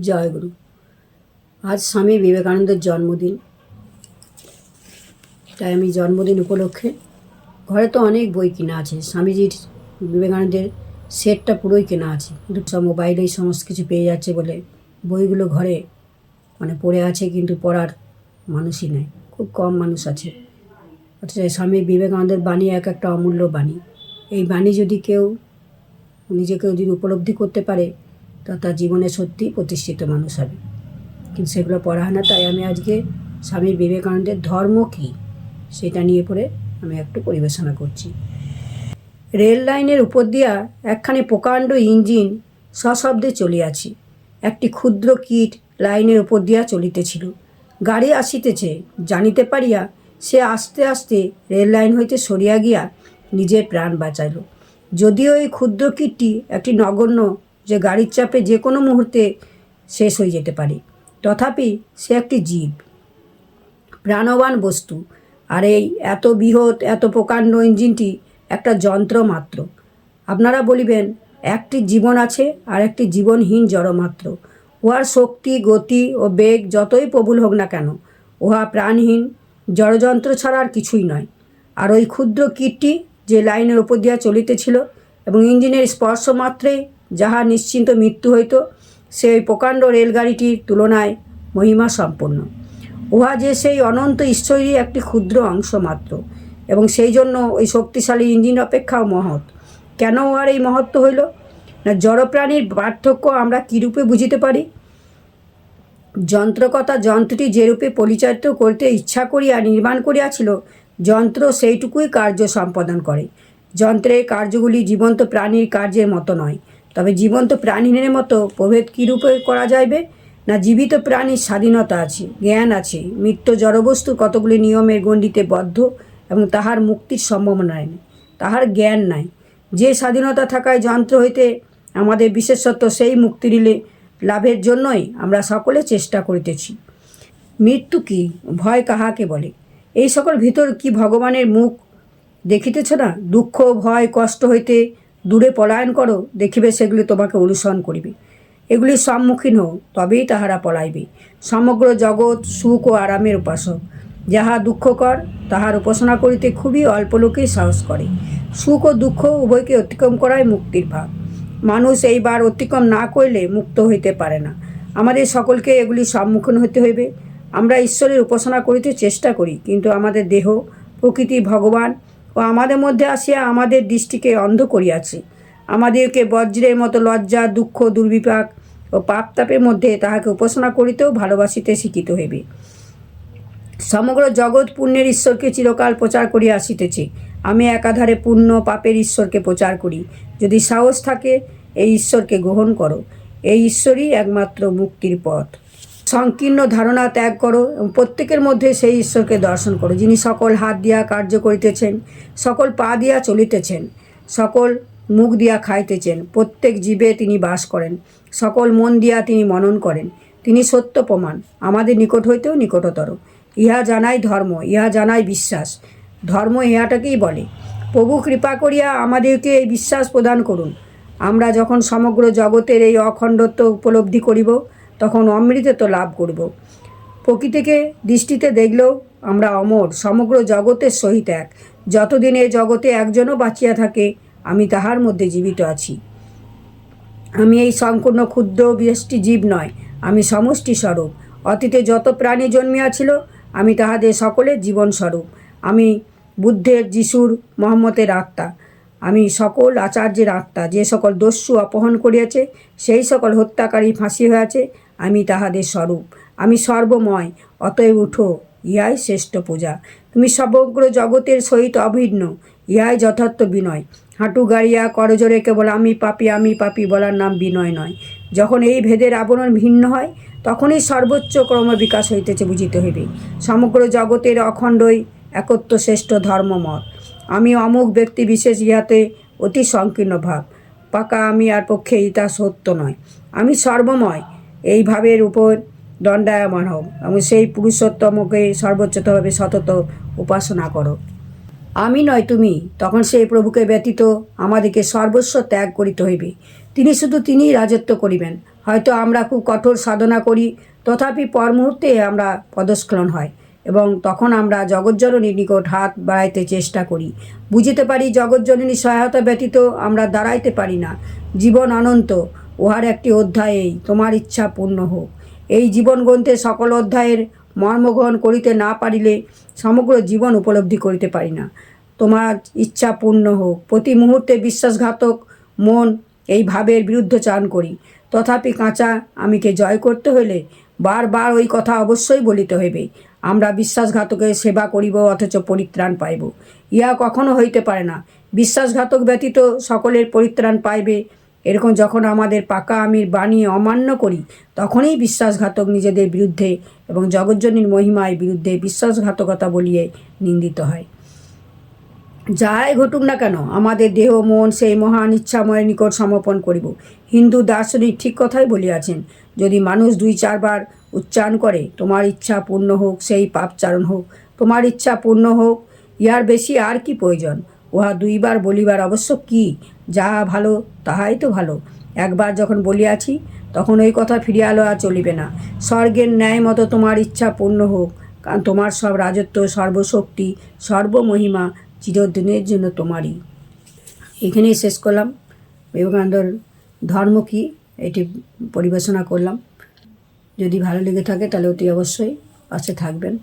জয়গুরু আজ স্বামী বিবেকানন্দের জন্মদিন। তাই আমি জন্মদিন উপলক্ষে। ঘরে তো অনেক বই কেনা আছে। স্বামীজির বিবেকানন্দের সেটটা পুরোই কেনা আছে। কিন্তু সব মোবাইলেই সমস্ত কিছু পেয়ে যাচ্ছে বলে বইগুলো ঘরে মানে পড়ে আছে কিন্তু পড়ার মানুষই নেই। খুব কম মানুষ আছে। অথচ স্বামী বিবেকানন্দের বাণী এক একটা অমূল্য বাণী। এই বাণী যদি কেউ নিজেকে যদি উপলব্ধি করতে পারে তা তার জীবনে সত্যি প্রতিষ্ঠিত মানুষ হবে কিন্তু সেগুলো পড়া হয় না, তাই আমি আজকে স্বামী বিবেকানন্দের ধর্ম কী সেটা নিয়ে পড়ে আমি একটু পরিবেশনা করছি। রেল লাইনের উপর দিয়া একখানি প্রকাণ্ড ইঞ্জিন সশব্দে চলিয়াছি। একটি ক্ষুদ্র কীট লাইনের উপর দিয়া চলিতেছিল। গাড়ি আসিতেছে, জানিতে পারিয়া সে আস্তে আস্তে রেল লাইন হইতে সরিয়া গিয়া নিজের প্রাণ বাঁচাইল। যদিও এই ক্ষুদ্র কীটটি একটি নগণ্য যে গাড়ির চাপে যে কোনো মুহূর্তে শেষ হয়ে যেতে পারে। তথাপি সে একটি জীব, প্রাণবান বস্তু। আর এই এত বৃহৎ, এত প্রকাণ্ড ইঞ্জিনটি একটা যন্ত্র মাত্র। আপনারা বলিবেন, একটি জীবন আছে আর একটি জীবনহীন জড় মাত্র। উহার শক্তি, গতি ও বেগ যতই প্রবল হোক না কেন, উহা প্রাণহীন, জড়যন্ত্র ছাড়া আর কিছুই নয়। আর ওই ক্ষুদ্র কীটটি যে লাইনের ওপর দিয়া চলিতেছিল এবং ইঞ্জিনের স্পর্শ মাত্রেই যাহা নিশ্চিন্ত মৃত্যু হইত, সেই প্রকাণ্ড রেলগাড়িটির তুলনায় মহিমা সম্পন্ন। উহা যে সেই অনন্ত ঈশ্বরই একটি ক্ষুদ্র অংশ মাত্র, এবং সেই জন্য ওই শক্তিশালী ইঞ্জিন অপেক্ষাও মহৎ। কেন উহার এই মহত্ব হইল? না, জড়প্রাণীর পার্থক্য আমরা কীরূপে বুঝিতে পারি? যন্ত্রকতা যন্ত্রটি যেরূপে পরিচালিত করতে ইচ্ছা করিয়া নির্মাণ করিয়াছিল, যন্ত্র সেইটুকুই কার্য সম্পাদন করে। যন্ত্রের কার্যগুলি জীবন্ত প্রাণীর কার্যের মতো নয়। তবে জীবন্ত প্রাণীদের মতো প্রভেদ কীরূপে করা যাইবে? না জীবিত প্রাণীর স্বাধীনতা আছে, জ্ঞান আছে, মৃত্যু জড়বস্তু কতগুলি নিয়মের গণ্ডিতে বদ্ধ এবং তাহার মুক্তির সম্ভাবনা নেই, তাহার জ্ঞান নাই। যে স্বাধীনতা থাকায় যন্ত্র হইতে আমাদের বিশেষত্ব সেই মুক্তি দিলে লাভের জন্যই আমরা সকলে চেষ্টা করিতেছি। মৃত্যু কি? ভয় কাহাকে বলে? এই সকল ভিতর কি ভগবানের মুখ দেখিতেছ না? দুঃখ, ভয়, কষ্ট হইতে দূরে পলায়ন করো, দেখিবে সেগুলি তোমাকে অনুসরণ করিবে। এগুলির সম্মুখীন হও, তবেই তাহারা পলাইবে। সমগ্র জগৎ সুখ ও আরামের উপাসক। যাহা দুঃখকর তাহার উপাসনা করিতে খুবই অল্প লোকেই সাহস করে। সুখ ও দুঃখ উভয়কে অতিক্রম করাই মুক্তির ভাব মানুষ এইবার অতিক্রম না করলে মুক্ত হইতে পারে না। আমাদের সকলকে এগুলির সম্মুখীন হতে হইবে। আমরা ঈশ্বরের উপাসনা করিতে চেষ্টা করি, কিন্তু আমাদের দেহ প্রকৃতি ভগবান ও আমাদের মধ্যে আসিয়া আমাদের দৃষ্টিকে অন্ধ করিয়াছে। আমাদেরকে বজ্রের মতো লজ্জা, দুঃখ, দুর্বিপাক ও পাপ তাপের মধ্যে তাহাকে উপাসনা করিতেও ভালোবাসিতে শিখিতে হইবে। সমগ্র জগৎ পুণ্যের ঈশ্বরকে চিরকাল প্রচার করিয়া আসিতেছে। আমি একাধারে পুণ্য, পাপের ঈশ্বরকে প্রচার করি। যদি সাহস থাকে, এই ঈশ্বরকে গ্রহণ করো। এই ঈশ্বরই একমাত্র মুক্তির পথ। সংকীর্ণ ধারণা ত্যাগ করো এবং প্রত্যেকের মধ্যে সেই ঈশ্বরকে দর্শন করো, যিনি সকল হাত দিয়া কার্য করিতেছেন, সকল পা দিয়া চলিতেছেন, সকল মুখ দিয়া খাইতেছেন, প্রত্যেক জীবে তিনি বাস করেন, সকল মন দিয়া তিনি মনন করেন, তিনি সত্য প্রমাণ, আমাদের নিকট হইতেও নিকটতর। ইহা জানাই ধর্ম, ইহা জানাই বিশ্বাস। ধর্ম ইহাটাকেই বলে। প্রভু কৃপা করিয়া আমাদেরকে এই বিশ্বাস প্রদান করুন। আমরা যখন সমগ্র জগতের এই অখণ্ডত্ব উপলব্ধি করিব তখন অমৃতত্ব লাভ করব। প্রকৃতিকে দৃষ্টিতে দেখলেও আমরা অমর, সমগ্র জগতের সহিত এক। যতদিন এ জগতে একজনও বাঁচিয়া থাকে, আমি তাহার মধ্যে জীবিত আছি। আমি এই সম্পূর্ণ ক্ষুদ্র ব্যষ্টি জীব নয়, আমি সমষ্টি স্বরূপ। অতীতে যত প্রাণী জন্মিয়াছিল, আমি তাহাদের সকলের জীবন স্বরূপ। আমি বুদ্ধের যিশুর মোহাম্মতের আত্মা। আমি সকল আচার্যের আত্মা, যে সকল দস্যু অপহরণ করিয়াছে, সেই সকল হত্যাকারী ফাঁসি হয়েছে আমি তাহাদের স্বরূপ। আমি সর্বময়, অতএব উঠো, ইহাই শ্রেষ্ঠ পূজা। তুমি সমগ্র জগতের সহিত অভিন্ন, ইহাই যথার্থ বিনয়। হাঁটু গাড়িয়া করজোরে কেবল আমি পাপি আমি পাপি বলার নাম বিনয় নয়। যখন এই ভেদের আবরণ ভিন্ন হয়, তখনই সর্বোচ্চ ক্রম বিকাশ হইতেছে বুঝিতে হইবে। সমগ্র জগতের অখণ্ডই একত্র শ্রেষ্ঠ ধর্মমত। আমি অমুক ব্যক্তি বিশেষ, ইহাতে অতি সংকীর্ণ ভাব। পাকা আমি আর পক্ষে ইতা সত্য নয়। আমি সর্বময় এই ভাবের উপর দণ্ডায়মান হোক এবং সেই পুরুষোত্তমকে সর্বোচ্চতভাবে সতত উপাসনা করো। আমি নয় তুমি। তখন সেই প্রভুকে ব্যতীত আমাদেরকে সর্বস্ব ত্যাগ করিতে হইবে। তিনি শুধু তিনিই রাজত্ব করিবেন। হয়তো আমরা খুব কঠোর সাধনা করি, তথাপি পর মুহূর্তে আমরা পদস্খলন হয় এবং তখন আমরা জগজ্জননীর নিকট হাত বাড়াইতে চেষ্টা করি। বুঝিতে পারি জগজ্জননীর সহায়তা ব্যতীত আমরা দাঁড়াইতে পারি না। জীবন অনন্ত। উহার একটি অধ্যায়েই তোমার ইচ্ছা পূর্ণ হোক। এই জীবন গ্রন্থে সকল অধ্যায়ের মর্মগ্রহণ করিতে না পারিলে সমগ্র জীবন উপলব্ধি করিতে পারি না। তোমার ইচ্ছা পূর্ণ হোক। প্রতি মুহূর্তে বিশ্বাসঘাতক মন এই ভাবের বিরুদ্ধচারণ করি। তথাপি কাঁচা আমিকে জয় করতে হলে বারবার ওই কথা অবশ্যই বলিতে হইবে। আমরা বিশ্বাসঘাতকের সেবা করিব অথচ পরিত্রাণ পাইব। ইহা কখনো হইতে পারে না। বিশ্বাসঘাতক ব্যতীত সকলের পরিত্রাণ পাইবে এরকম যখন আমাদের পাকা আমির বাণী অমান্য করি, তখনই বিশ্বাসঘাতক নিজেদের বিরুদ্ধে এবং জগজ্জনীর মহিমায় বিরুদ্ধে বিশ্বাসঘাতকতা বলিয়ে নিন্দিত হয়। যাই ঘটুক না কেন, আমাদের দেহ, মন সেই মহান ইচ্ছাময়ের নিকট সমর্পণ করিব। হিন্দু দার্শনিক ঠিক কথাই বলিয়াছেন, যদি মানুষ দুই চারবার উচ্চারণ করে, তোমার ইচ্ছা পূর্ণ হোক, সেই পাপচারণ হোক, তোমার ইচ্ছা পূর্ণ হোক ইহার বেশি আর কি প্রয়োজন? উহা দুইবার বলিবার অবশ্য কি? যাহা ভালো, তাহাই তো ভালো। একবার যখন বলিয়াছি, তখন ওই কথা ফিরিয়া লওয়া চলিবে না। স্বর্গের ন্যায় মতো তোমার ইচ্ছা পূর্ণ হোক, কারণ তোমার সব রাজত্ব, সর্বশক্তি, সর্বমহিমা চিরদিনের জন্য তোমারই। এখানেই শেষ করলাম। বিবেকানন্দর ধর্ম কী, এটি পরিবেশনা করলাম। যদি ভালো লেগে থাকে তাহলে অতি অবশ্যই পাশে থাকবেন।